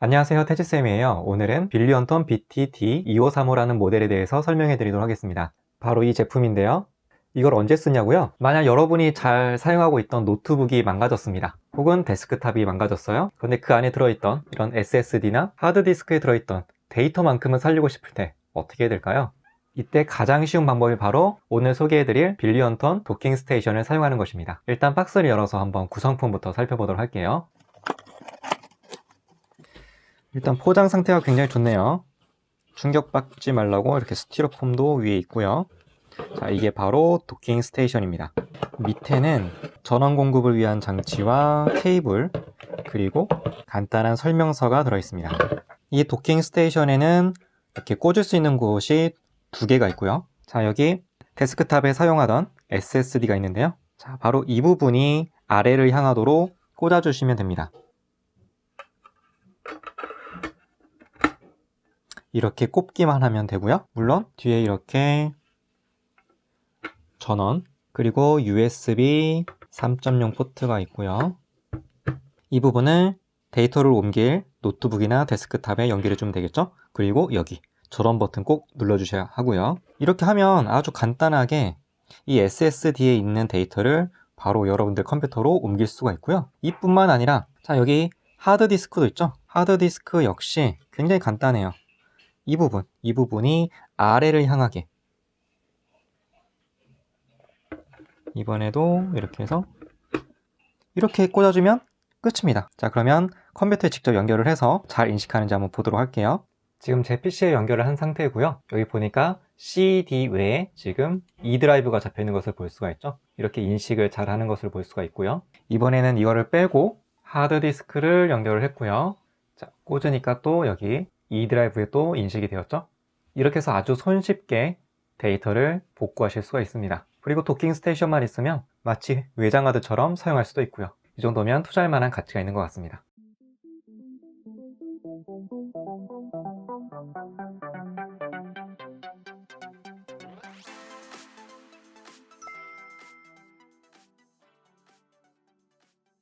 안녕하세요 태지쌤이에요. 오늘은 빌리언톤 BTD2535라는 모델에 대해서 설명해 드리도록 하겠습니다. 바로 이 제품인데요. 이걸 언제 쓰냐고요? 만약 여러분이 잘 사용하고 있던 노트북이 망가졌습니다. 혹은 데스크탑이 망가졌어요? 그런데 그 안에 들어있던 이런 SSD나 하드디스크에 들어있던 데이터만큼은 살리고 싶을 때 어떻게 해야 될까요? 이때 가장 쉬운 방법이 바로 오늘 소개해드릴 빌리언톤 도킹 스테이션을 사용하는 것입니다 일단 박스를 열어서 한번 구성품부터 살펴보도록 할게요 일단 포장 상태가 굉장히 좋네요. 충격받지 말라고 이렇게 스티로폼도 위에 있고요. 자, 이게 바로 도킹 스테이션입니다. 밑에는 전원 공급을 위한 장치와 케이블, 그리고 간단한 설명서가 들어있습니다. 이 도킹 스테이션에는 이렇게 꽂을 수 있는 곳이 두 개가 있고요. 자, 여기 데스크탑에 사용하던 SSD가 있는데요. 자, 바로 이 부분이 아래를 향하도록 꽂아주시면 됩니다. 이렇게 꼽기만 하면 되고요. 물론 뒤에 이렇게 전원 그리고 USB 3.0 포트가 있고요. 이 부분을 데이터를 옮길 노트북이나 데스크탑에 연결해 주면 되겠죠? 그리고 여기 전원 버튼 꼭 눌러주셔야 하고요. 이렇게 하면 아주 간단하게 이 SSD에 있는 데이터를 바로 여러분들 컴퓨터로 옮길 수가 있고요. 이뿐만 아니라 자 여기 하드디스크도 있죠? 하드디스크 역시 굉장히 간단해요. 이 부분, 이 부분이 아래를 향하게 이번에도 이렇게 해서 이렇게 꽂아주면 끝입니다. 자 그러면 컴퓨터에 직접 연결을 해서 잘 인식하는지 한번 보도록 할게요. 지금 제 PC에 연결을 한 상태고요. 여기 보니까 CD 외에 지금 E 드라이브가 잡혀 있는 것을 볼 수가 있죠. 이렇게 인식을 잘 하는 것을 볼 수가 있고요. 이번에는 이거를 빼고 하드디스크를 연결을 했고요. 자, 꽂으니까 또 여기 E 드라이브에 또 인식이 되었죠. 이렇게 해서 아주 손쉽게 데이터를 복구하실 수가 있습니다. 그리고 도킹 스테이션만 있으면 마치 외장하드처럼 사용할 수도 있고요. 이 정도면 투자할 만한 가치가 있는 것 같습니다. Thank you.